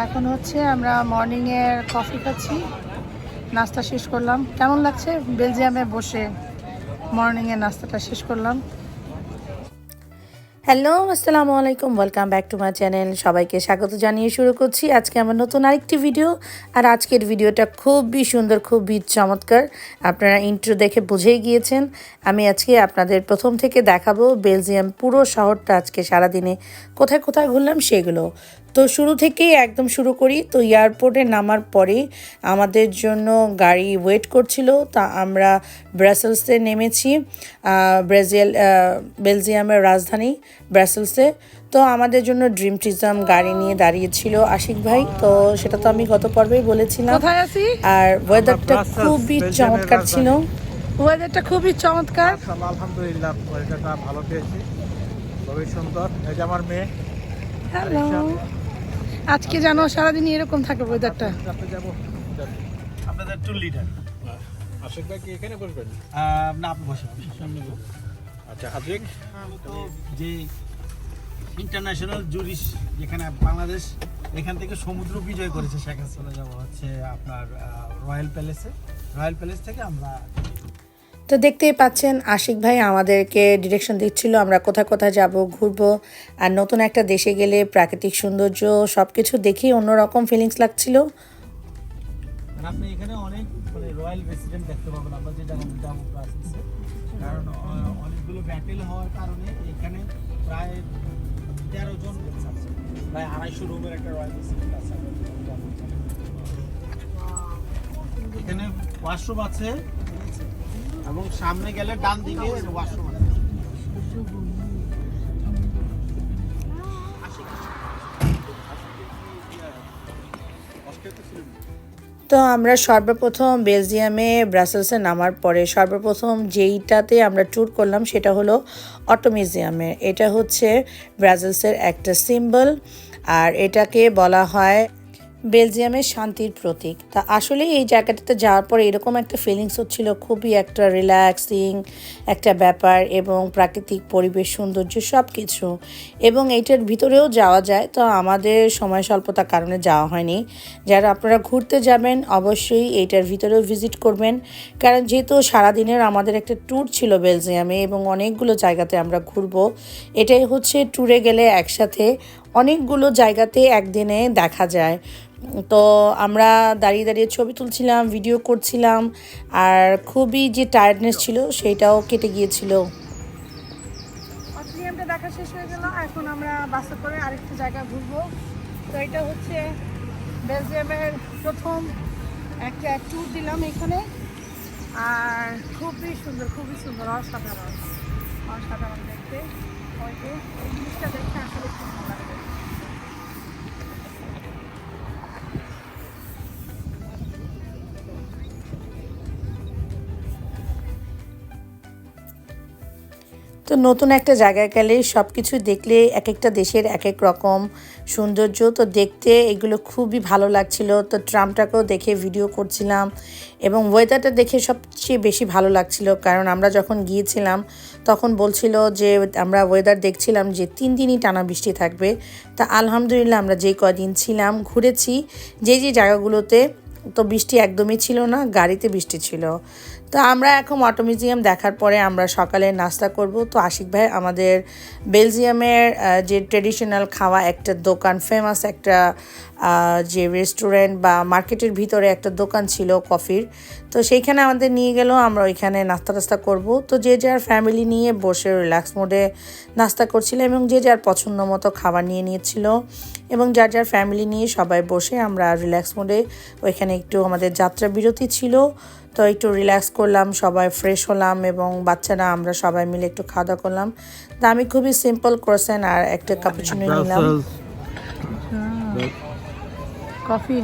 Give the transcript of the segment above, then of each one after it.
এখন হচ্ছে আমরা মর্নিংয়ের কফি খাচ্ছি। নাস্তা শেষ করলাম। কেমন লাগছে? বেলজিয়ামে বসে মর্নিংয়ের নাস্তাটা শেষ করলাম। হ্যালো আসসালামু আলাইকুম। Welcome back to my channel সবাইকে স্বাগত জানিয়ে শুরু করছি। আজকে আমার নতুন আরেকটি ভিডিও আর আজকের ভিডিওটা খুবই সুন্দর, খুবই চমৎকার। আপনারা ইন্ট্রো দেখে বুঝেই গিয়েছেন। আমি আজকে আপনাদের প্রথম থেকে দেখাবো বেলজিয়াম পুরো শহরটা আজকে সারাদিনে কোথায় কোথায় ঘুরলাম সেগুলো। তো শুরু থেকেই একদম শুরু করি। তো এয়ারপোর্টে নামার পরে আমাদের জন্য গাড়ি ওয়েট করছিল। তা আমরা ব্রাসেলসে নেমেছি ব্রাজিল বেলজিয়ামের রাজধানী ব্রাসেলসে তো আমাদের জন্য ড্রিম টিজাম গাড়ি নিয়ে দাঁড়িয়েছিল আশিক ভাই। তো সেটা তো আমি গত পর্বেই বলেছিলাম। আর ওয়েদারটা খুবই চমৎকার ছিল। ওয়েদারটা খুবই চমৎকার। আলহামদুলিল্লাহ ওয়েদারটা ভালো পেয়েছি। খুবই সুন্দর। এই যে আমার মেয়ে হ্যালো আজকে যেন সারাদিন এরকম থাকে ওয়েদারটা যাতে যাব আপনাদের টুল লিডার আশিক ভাই কি এখানে বসবেন? না আপনি বসে আচ্ছা আদ্রিক তো যে ইন্টারন্যাশনাল জুরিস যেখানে বাংলাদেশ এখান থেকে সমুদ্র বিজয় করেছে সেখানে চলে যাব হচ্ছে আপনার রয়্যাল প্যালেসে রয়্যাল প্যালেস থেকে আমরা তো দেখতেই পাচ্ছেন, আশিক ভাই আমাদেরকে ডিরেকশন দিচ্ছিল, আমরা কোথায় কোথায় যাব, ঘুরবো, আর নতুন একটা দেশে গেলে প্রাকৃতিক সৌন্দর্য সব কিছু দেখেই অন্যরকম ফিলিংস লাগছিল। মানে এখানে। এখানে ওয়াশরুম আছে এবং সামনে গেলে ডান দিকে ওয়াশরুম আছে। তো আমরা সর্বপ্রথম বেলজিয়ামে ব্রাসেলসে নামার পরে সর্বপ্রথম যেইটাতে আমরা ট্যুর করলাম সেটা হলো অটো মিউজিয়ামে। এটা হচ্ছে ব্রাজিলসের একটা সিম্বল আর এটাকে বলা হয় বেলজিয়ামের শান্তির প্রতীক। তা আসলে এই জায়গাটাতে যাওয়ার পরে এরকম একটা ফিলিংস হচ্ছিল, খুবই একটা রিল্যাক্সিং একটা ব্যাপার এবং প্রাকৃতিক পরিবেশ, সৌন্দর্য সব কিছু এবং এইটার ভিতরেও যাওয়া যায়, তো আমাদের সময় স্বল্পতার কারণে যাওয়া হয়নি। যারা আপনারা ঘুরতে যাবেন, অবশ্যই এইটার ভিতরেও ভিজিট করবেন। কারণ যেহেতু সারাদিনের আমাদের একটা ট্যুর ছিল বেলজিয়ামে এবং অনেকগুলো জায়গাতে আমরা ঘুরবো, এটাই হচ্ছে ট্যুরে গেলে একসাথে অনেকগুলো জায়গাতে একদিনে দেখা যায়। তো আমরা দাঁড়িয়ে দাঁড়িয়ে ছবি তুলছিলাম ভিডিও করছিলাম, আর খুবই যে টায়ার্ডনেস ছিল সেইটাও কেটে গিয়েছিল। শেষ হয়ে এখন আমরা করে আরেকটা জায়গা ঘুরবো। তো এটা হচ্ছে বেলজিয়ামের প্রথম একটা ট্যুর দিলাম এখানে। আর খুবই সুন্দর খুবই সুন্দর, অসাধারণ অসাধারণ দেখতে। ওই যে জিনিসটা দেখতে আসলে খুব তো নতুন একটা জায়গায় গেলে সব কিছু দেখলে এক একটা দেশের এক এক রকম সৌন্দর্য। তো দেখতে এগুলো খুবই ভালো লাগছিল। তো ট্রামটাকেও দেখে ভিডিও করছিলাম এবং ওয়েদারটা দেখে সবচেয়ে বেশি ভালো লাগছিল। কারণ আমরা যখন গিয়েছিলাম, তখন বলছিল যে আমরা ওয়েদার দেখছিলাম যে তিন দিনই টানা বৃষ্টি থাকবে। তা আলহামদুলিল্লাহ আমরা যে কদিন ছিলাম, ঘুরেছি, যে যে জায়গাগুলোতে তো বৃষ্টি একদমই ছিল না, গাড়িতে বৃষ্টি ছিল। তো আমরা এখন অটো মিউজিয়াম দেখার পরে আমরা সকালে নাস্তা করব। তো আশিক ভাই, আমাদের বেলজিয়ামের যে ট্রেডিশনাল খাওয়া একটা দোকান ফেমাস একটা যে রেস্টুরেন্ট বা মার্কেটের ভিতরে একটা দোকান ছিল কফির, তো সেইখানে আমাদের নিয়ে গেল। আমরা ওইখানে নাস্তা টাস্তা করব। তো যে যার ফ্যামিলি নিয়ে বসে রিল্যাক্স মোডে নাস্তা করছিলাম এবং যে যার পছন্দ মতো খাবার নিয়ে নিয়েছিল। এবং যার যার ফ্যামিলি নিয়ে সবাই বসে আমরা রিল্যাক্স মোডে ওইখানে একটু আমাদের যাত্রা বিরতি ছিল। তো একটু রিল্যাক্স করলাম সবাই ফ্রেশ হলাম এবং বাচ্চারা আমরা সবাই মিলে একটু খাওয়া দাওয়া করলাম। তা আমি খুবই সিম্পল করছেন আর একটা কাপুচিনো নিলাম। কফি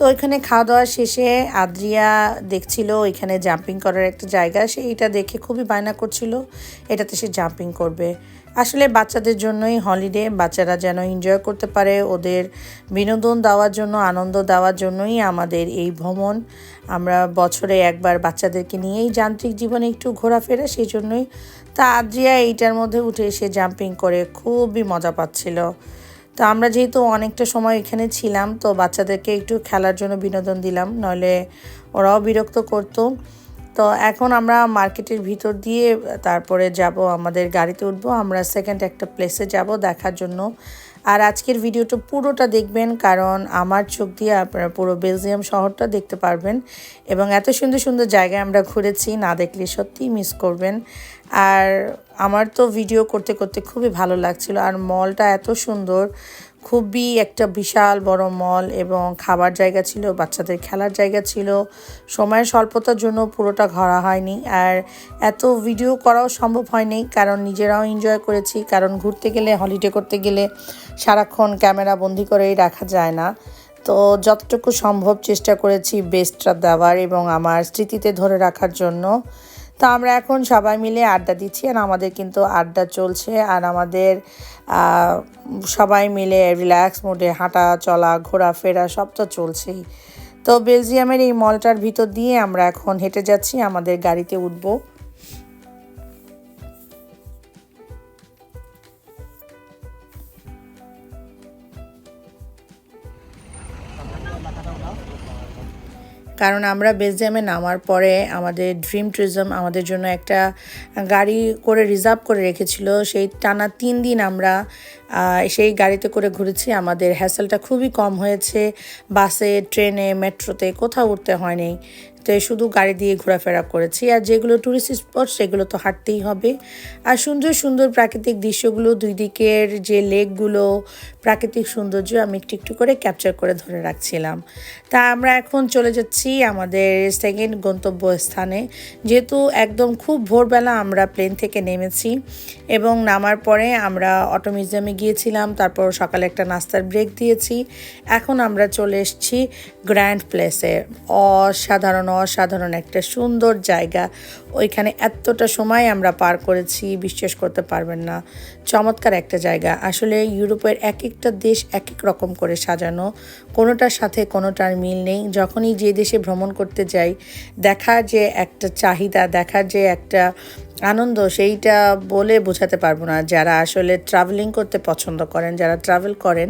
তো ওইখানে খাওয়া দাওয়া শেষে আদ্রিয়া দেখছিল ওইখানে জাম্পিং করার একটা জায়গা, সে এটা দেখে খুবই বায়না করছিল, এটাতে সে জাম্পিং করবে। আসলে বাচ্চাদের জন্যই হলিডে বাচ্চারা যেন এনজয় করতে পারে, ওদের বিনোদন দেওয়ার জন্য, আনন্দ দেওয়ার জন্যই আমাদের এই ভ্রমণ। আমরা বছরে একবার বাচ্চাদেরকে নিয়েই যান্ত্রিক জীবনে একটু ঘোরাফেরা সেই জন্যই তা আদ্রিয়া এইটার মধ্যে উঠে এসে জাম্পিং করে খুবই মজা পাচ্ছিল। তো আমরা যেহেতু অনেকটা সময় এখানে ছিলাম, তো বাচ্চাদেরকে একটু খেলার জন্য বিনোদন দিলাম, নইলে ওরাও বিরক্ত করতো। তো এখন আমরা মার্কেটের ভিতর দিয়ে তারপরে যাব, আমাদের গাড়িতে উঠবো, আমরা সেকেন্ড একটা প্লেসে যাব দেখার জন্য। আর আজকের ভিডিওটা পুরোটা দেখবেন, কারণ আমার চোখ দিয়ে আপনারা পুরো বেলজিয়াম শহরটা দেখতে পারবেন এবং এত সুন্দর সুন্দর জায়গায় আমরা ঘুরেছি, না দেখলে সত্যিই মিস করবেন। আর আমার তো ভিডিও করতে করতে খুবই ভালো লাগছিল। আর মলটা এত সুন্দর, খুবই একটা বিশাল বড় মল এবং খাবার জায়গা ছিল, বাচ্চাদের খেলার জায়গা ছিল। সময়ের স্বল্পতার জন্য পুরোটা ঘোরা হয়নি। আর এত ভিডিও করাও সম্ভব হয়নি, কারণ নিজেরাও এনজয় করেছি। কারণ ঘুরতে গেলে হলিডে করতে গেলে সারাক্ষণ ক্যামেরা বন্দি করেই রাখা যায় না। তো যতটুকু সম্ভব চেষ্টা করেছি বেস্টটা দেওয়ার এবং আমার স্মৃতিতে ধরে রাখার জন্য। তো আমরা এখন সবাই মিলে আড্ডা দিচ্ছি আর আমাদের কিন্তু আড্ডা চলছে আর আমাদের সবাই মিলে রিল্যাক্স মোডে হাঁটা, চলা, ঘোরাফেরা সব তো চলছেই। তো বেলজিয়ামের এই মলটার ভিতর দিয়ে আমরা এখন হেঁটে যাচ্ছি, আমাদের গাড়িতে উঠবো। কারণ আমরা বেলজিয়ামে নামার পরে আমাদের ড্রিম ট্যুরিজম আমাদের জন্য একটা গাড়ি করে রিজার্ভ করে রেখেছিল। সেই টানা তিন দিন আমরা সেই গাড়িতে করে ঘুরেছি। আমাদের হ্যাসেলটা খুবই কম হয়েছে। বাসে, ট্রেনে, মেট্রোতে কোথাও উঠতে হয়নি। তো শুধু গাড়ি দিয়ে ঘোরাফেরা করেছি, আর যেগুলো টুরিস্ট স্পট সেগুলো তো হাঁটতেই হবে। আর সুন্দর সুন্দর প্রাকৃতিক দৃশ্যগুলো দুই দিকের যে লেকগুলো, প্রাকৃতিক সৌন্দর্য আমি একটু একটু করে ক্যাপচার করে ধরে রাখছিলাম। তা আমরা এখন চলে যাচ্ছি আমাদের সেকেন্ড গন্তব্য স্থানে যেহেতু একদম খুব ভোরবেলা আমরা প্লেন থেকে নেমেছি, এবং নামার পরে আমরা অটো মিউজিয়ামে গিয়েছিলাম, তারপর সকালে একটা নাস্তার ব্রেক দিয়েছি। এখন আমরা চলে এসেছি গ্র্যান্ড প্লেসে অসাধারণ অসাধারণ একটা সুন্দর জায়গা। ওইখানে এতটা সময় আমরা পার করেছি, বিশ্বাস করতে পারবেন না। চমৎকার একটা জায়গা। আসলে ইউরোপের এক একটা দেশ এক এক রকম করে সাজানো। কোনোটার সাথে কোনোটার মিল নেই। যখনই যে দেশে ভ্রমণ করতে যাই, দেখার যে একটা চাহিদা, দেখার যে একটা আনন্দ, সেইটা বলে বোঝাতে পারব না। যারা আসলে ট্রাভেলিং করতে পছন্দ করেন, যারা ট্রাভেল করেন,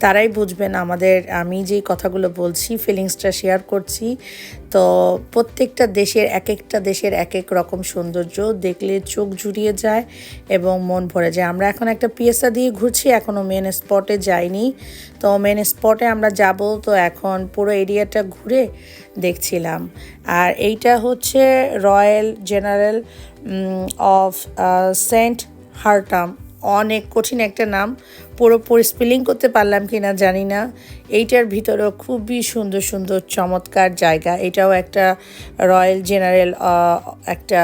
তারাই বুঝবেন আমাদের, আমি যেই কথাগুলো বলছি ফিলিংসটা শেয়ার করছি তো প্রত্যেকটা দেশের এক একটা দেশের এক এক রকম সৌন্দর্য দেখলে চোখ জুড়িয়ে যায় এবং মন ভরে যায়। আমরা এখন একটা পিএসা দিয়ে ঘুরছি এখনও মেন স্পটে যাইনি। তো মেন স্পটে আমরা যাব, তো এখন পুরো এরিয়াটা ঘুরে দেখছিলাম। আর এইটা হচ্ছে রয়্যাল জেনারেল অফ সেন্ট হার্টাম অনেক কঠিন একটা নাম। পুরোপুরি স্পেলিং করতে পারলাম কি না জানি না। এইটার ভিতরেও খুবই সুন্দর সুন্দর, চমৎকার জায়গা। এটাও একটা রয়্যাল জেনারেল একটা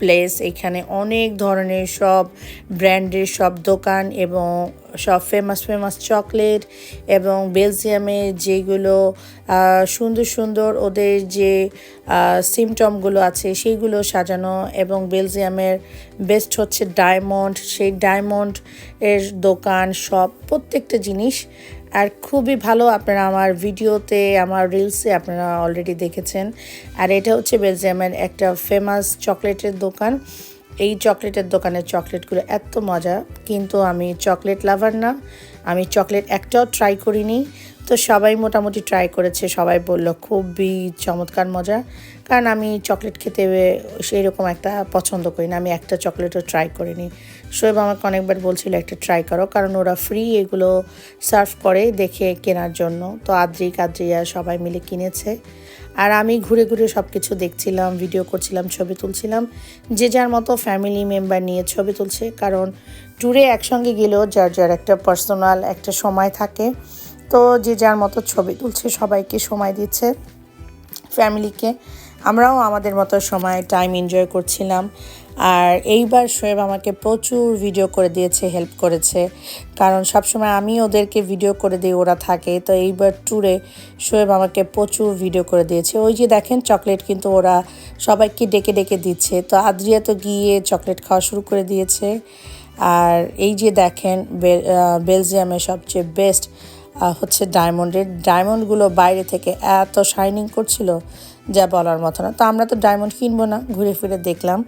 প্লেস এখানে অনেক ধরনের সব ব্র্যান্ডের সব দোকান এবং সব ফেমাস ফেমাস চকলেট এবং বেলজিয়ামে যেগুলো সুন্দর সুন্দর ওদের যে সিমটমগুলো আছে সেইগুলো সাজানো এবং বেলজিয়ামের বেস্ট হচ্ছে ডায়মন্ড সেই ডায়মন্ড এর দোকান সব, প্রত্যেকটা জিনিস আর খুবই ভালো আপনারা আমার ভিডিওতে, আমার রিলসে আপনারা অলরেডি দেখেছেন। আর এটা হচ্ছে বেলজিয়ামের একটা ফেমাস চকলেটের দোকান। এই চকলেটের দোকানের চকলেটগুলো এত মজা, কিন্তু আমি চকলেট লাভার না। আমি চকলেট একটাও ট্রাই করিনি। তো সবাই মোটামুটি ট্রাই করেছে। সবাই বলল, খুবই চমৎকার মজা। কারণ আমি চকলেট খেতে সেই রকম একটা পছন্দ করি না। আমি একটা চকলেটও ট্রাই করিনি। শোয়েব আমাকে অনেকবার বলছিল, একটা ট্রাই করো। কারণ ওরা ফ্রি এগুলো সার্ভ করে দেখে কেনার জন্য। তো আদ্রিক আদ্রিয়া সবাই মিলে কিনেছে। আর আমি ঘুরে ঘুরে সব কিছু দেখছিলাম ভিডিও করছিলাম, ছবি তুলছিলাম। যে যার মতো ফ্যামিলি মেম্বার নিয়ে ছবি তুলছে। কারণ ট্যুরে একসঙ্গে গেলেও যার যার একটা পার্সোনাল একটা সময় থাকে। তো যে যার মতো ছবি তুলছে, সবাইকে সময় দিচ্ছে ফ্যামিলিকে আমরাও আমাদের মতো সময় টাইম এনজয় করছিলাম। আর এইবার শোয়েব আমাকে প্রচুর ভিডিও করে দিয়েছে হেল্প করেছে। কারণ সবসময় আমি ওদেরকে ভিডিও করে দিই, ওরা থাকে। তো এইবার ট্যুরে শোয়েব আমাকে প্রচুর ভিডিও করে দিয়েছে। ওই যে দেখেন চকলেট কিন্তু ওরা সবাইকে ডেকে ডেকে দিচ্ছে। তো আদ্রিয়া তো গিয়ে চকলেট খাওয়া শুরু করে দিয়েছে। আর এই যে দেখেন বেলজিয়ামের সবচেয়ে বেস্ট হচ্ছে ডায়মন্ডের, ডায়মন্ডগুলো বাইরে থেকে এত শাইনিং করছিল যা বলার মতো না। তো আমরা তো ডায়মন্ড কিনবো না, ঘুরে ফিরে দেখলাম।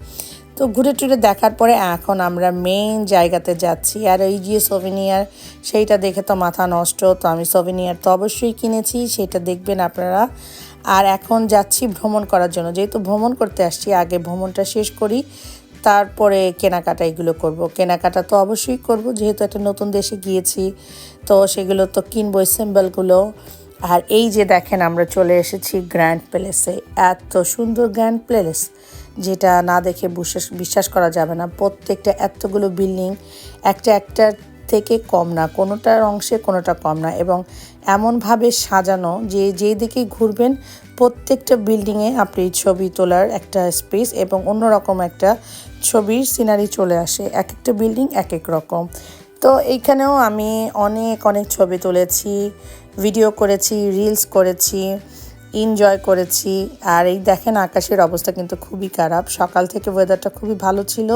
তো ঘুরে টুরে দেখার পরে এখন আমরা মেন জায়গাতে যাচ্ছি। আর এই যে সোভিনিয়ার সেইটা দেখে তো মাথা নষ্ট। তো আমি সোভিনিয়ার তো অবশ্যই কিনেছি, সেটা দেখবেন আপনারা। আর এখন যাচ্ছি ভ্রমণ করার জন্য। যেহেতু ভ্রমণ করতে আসছি, আগে ভ্রমণটা শেষ করি। তারপরে কেনাকাটা এগুলো করব। কেনাকাটা তো অবশ্যই করব, যেহেতু একটা নতুন দেশে গিয়েছি, তো সেগুলো তো কিনবো সিম্বলগুলো আর এই যে দেখেন, আমরা চলে এসেছি গ্র্যান্ড প্যালেসে এত সুন্দর গ্র্যান্ড প্যালেস যেটা না দেখে বিশ্বাস বিশ্বাস করা যাবে না। প্রত্যেকটা এতগুলো বিল্ডিং একটা একটা থেকে কম না, কোনোটার অংশে কোনোটা কম না। এবং এমনভাবে সাজানো, যে যেই দিকে ঘুরবেন, প্রত্যেকটা বিল্ডিংয়ে আপনি ছবি তোলার একটা স্পেস এবং অন্যরকম একটা ছবির সিনারি চলে আসে এক একটা বিল্ডিং এক এক রকম। তো এইখানেও আমি অনেক অনেক ছবি তুলেছি, ভিডিও করেছি, রিলস করেছি, এনজয় করেছি। আর এই দেখেন আকাশের অবস্থা কিন্তু খুবই খারাপ। সকাল থেকে ওয়েদারটা খুবই ভালো ছিল।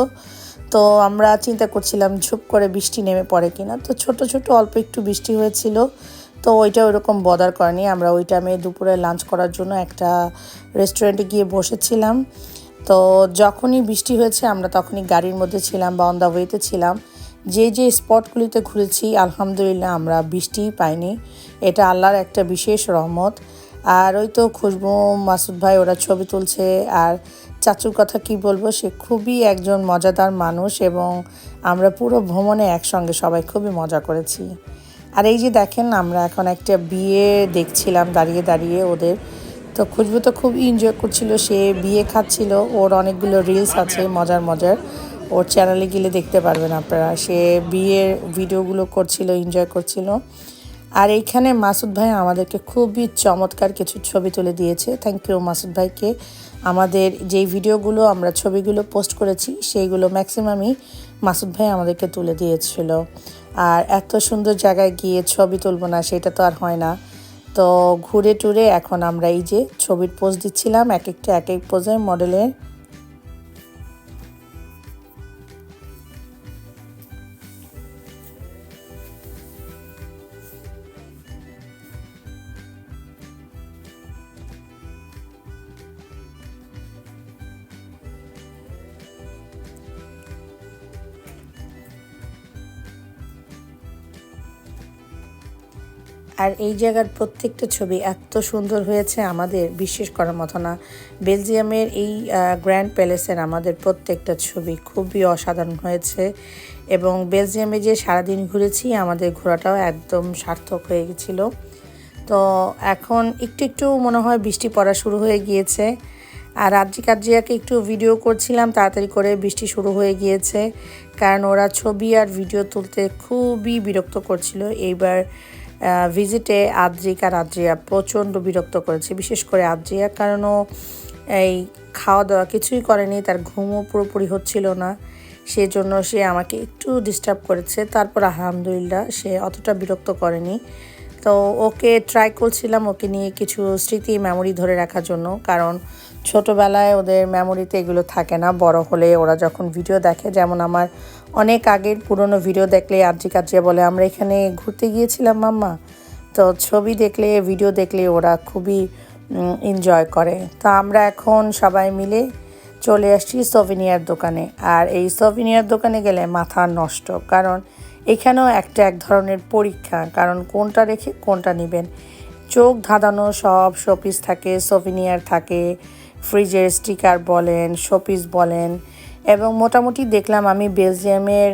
তো আমরা চিন্তা করছিলাম, ঝুপ করে বৃষ্টি নেমে পড়ে কিনা। তো ছোট ছোট, অল্প একটু বৃষ্টি হয়েছিল। তো ওইটা ওইরকম বদার করেনি। আমরা ওই টাইমে দুপুরে লাঞ্চ করার জন্য একটা রেস্টুরেন্টে গিয়ে বসেছিলাম। তো যখনই বৃষ্টি হয়েছে, আমরা তখনই গাড়ির মধ্যে ছিলাম বা অন দ্য ওয়েতে ছিলাম। যে যে স্পটগুলিতে ঘুরেছি, আলহামদুলিল্লাহ আমরা বৃষ্টিই পাইনি। এটা আল্লাহর একটা বিশেষ রহমত। আর ওই তো খুশবু, মাসুদ ভাই ওরা ছবি তুলছে, আর চাচুর কথা কি বলব, সে খুবই একজন মজাদার মানুষ এবং আমরা পুরো ভ্রমণে একসঙ্গে সবাই খুবই মজা করেছি। আর এই যে দেখেন, আমরা এখন একটা বিয়ে দেখছিলাম, দাঁড়িয়ে দাঁড়িয়ে ওদের তো খুশবু তো খুব এনজয় করছিল, সে বিয়ে খাচ্ছিল, ওর অনেকগুলো রিলস আছে মজার মজার, ওর চ্যানেলে গেলে দেখতে পারবেন আপনারা। সে বিয়ের ভিডিওগুলো করছিল এনজয় করছিল। আর এইখানে মাসুদ ভাই আমাদেরকে খুবই চমৎকার কিছু ছবি তুলে দিয়েছে। থ্যাংক ইউ মাসুদ ভাইকে। আমাদের যেই ভিডিওগুলো আমরা ছবিগুলো পোস্ট করেছি, সেইগুলো ম্যাক্সিমামই মাসুদ ভাই আমাদেরকে তুলে দিয়েছিল। আর এত সুন্দর জায়গায় গিয়ে ছবি তুলবো না, সেটা তো আর হয় না। তো ঘুরে টুরে এখন আমরা এই যে ছবির পোজ দিচ্ছিলাম, এক একটা, এক এক পোজের মডেলের আর এই জায়গার প্রত্যেকটা ছবি এত সুন্দর হয়েছে আমাদের, বিশ্বাস করার মতো না। বেলজিয়ামের এই গ্র্যান্ড প্যালেসের আমাদের প্রত্যেকটা ছবি খুবই অসাধারণ হয়েছে এবং বেলজিয়ামে যে সারাদিন ঘুরেছি, আমাদের ঘোরাটাও একদম সার্থক হয়ে গেছিল। তো এখন একটু একটু মনে হয় বৃষ্টি পড়া শুরু হয়ে গিয়েছে। আর রাজ্জি কাজিয়াকে একটু ভিডিও করছিলাম, তাড়াতাড়ি করে বৃষ্টি শুরু হয়ে গিয়েছে। কারণ ওরা ছবি আর ভিডিও তুলতে খুবই বিরক্ত করছিল। এইবার ভিজিটে আদ্রিক আর আদ্রিয়া প্রচণ্ড বিরক্ত করেছে। বিশেষ করে আদ্রিয়া কারণ এই খাওয়া দাওয়া কিছুই করেনি, তার ঘুমও পুরোপুরি হচ্ছিল না। সেজন্য সে আমাকে একটু ডিস্টার্ব করেছে। তারপর আলহামদুলিল্লাহ সে অতটা বিরক্ত করেনি। তো ওকে ট্রাই করছিলাম ওকে নিয়ে কিছু স্মৃতি মেমোরি ধরে রাখার জন্য। কারণ ছোটোবেলায় ওদের মেমোরিতে এগুলো থাকে না। বড় হলে ওরা যখন ভিডিও দেখে, যেমন আমার অনেক আগের পুরনো ভিডিও দেখলে আর্জি কাজিয়া বলে, আমরা এখানে ঘুরতে গিয়েছিলাম মাম্মা। তো ছবি দেখলে ভিডিও দেখলে ওরা খুবই এনজয় করে। তো আমরা এখন সবাই মিলে চলে আসছি সোভিনিয়ার দোকানে। আর এই সোভিনিয়ার দোকানে গেলে মাথা নষ্ট। কারণ এখানেও একটা এক ধরনের পরীক্ষা, কারণ কোনটা রেখে কোনটা নেবেন। চোখ ধাঁধানো সব শোপিস থাকে সোভিনিয়ার থাকে ফ্রিজের স্টিকার বলেন, শোপিস বলেন। এবং মোটামুটি দেখলাম আমি বেলজিয়ামের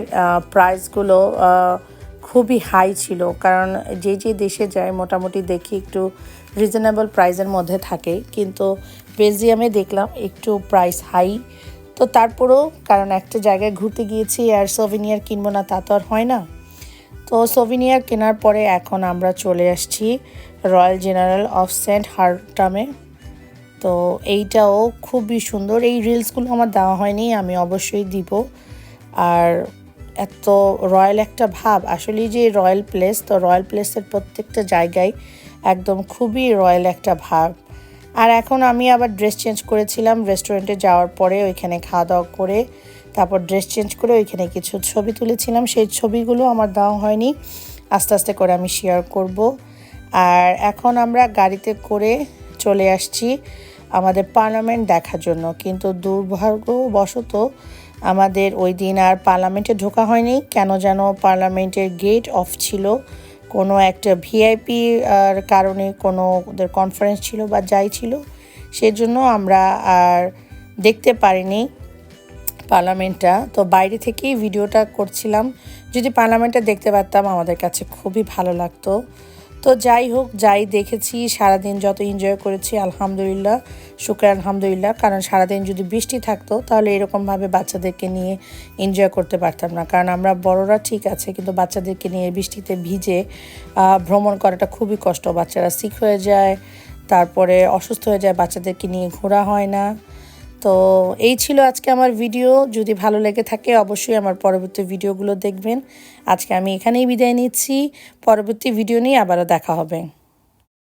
প্রাইসগুলো খুবই হাই ছিল। কারণ যে যে দেশে যায় মোটামুটি দেখি একটু রিজনেবল প্রাইসের মধ্যে থাকে। কিন্তু বেলজিয়ামে দেখলাম একটু প্রাইস হাই তো তারপরেও, কারণ একটা জায়গায় ঘুরতে গিয়েছি আর সোভিনিয়ার কিনবো না তা তো আর হয় না। তো সোভিনিয়ার কেনার পরে এখন আমরা চলে আসছি রয়্যাল জেনারেল অফ সেন্ট হার্টামে তো এইটাও খুবই সুন্দর। এই রিলসগুলো আমার দেওয়া হয়নি, আমি অবশ্যই দিব। আর এত রয়্যাল একটা ভাব আসলে যে রয়্যাল প্লেস তো রয়্যাল প্লেসের প্রত্যেকটা জায়গায় একদম খুবই রয়্যাল একটা ভাব। আর এখন আমি আবার ড্রেস চেঞ্জ করেছিলাম রেস্টুরেন্টে যাওয়ার পরে ওইখানে খাওয়া দাওয়া করে তারপর ড্রেস চেঞ্জ করে ওইখানে কিছু ছবি তুলেছিলাম। সেই ছবিগুলো আমার দেওয়া হয়নি। আস্তে আস্তে করে আমি শেয়ার করব। আর এখন আমরা গাড়িতে করে চলে আসছি আমাদের পার্লামেন্ট দেখার জন্য। কিন্তু দুর্ভাগ্যবশত আমাদের ওই দিন আর পার্লামেন্টে ঢোকা হয়নি। কেন যেন পার্লামেন্টের গেট অফ ছিল। কোনো একটা ভিআইপি আর কারণে কোনো ওদের কনফারেন্স ছিল বা যাই ছিল, সেজন্য আমরা আর দেখতে পারিনি পার্লামেন্টটা। তো বাইরে থেকেই ভিডিওটা করছিলাম। যদি পার্লামেন্টটা দেখতে পারতাম, আমাদের কাছে খুবই ভালো লাগতো। তো যাই হোক, যাই দেখেছি, সারাদিন যত এনজয় করেছি, আলহামদুলিল্লাহ, শুক্র আলহামদুলিল্লাহ, কারণ সারাদিন যদি বৃষ্টি থাকতো, তাহলে এরকমভাবে বাচ্চাদেরকে নিয়ে এনজয় করতে পারতাম না। কারণ আমরা বড়রা ঠিক আছে, কিন্তু বাচ্চাদেরকে নিয়ে বৃষ্টিতে ভিজে ভ্রমণ করাটা খুবই কষ্ট। বাচ্চারা সিক হয়ে যায়, তারপরে অসুস্থ হয়ে যায়, বাচ্চাদেরকে নিয়ে ঘোরা হয় না। তো এই ছিল আজকে আমার ভিডিও যদি ভালো লেগে থাকে, অবশ্যই আমার পরবর্তী ভিডিওগুলো দেখবেন। আজকে আমি এখানেই বিদায় নিচ্ছি। পরবর্তী ভিডিও নিয়ে আবারও দেখা হবে।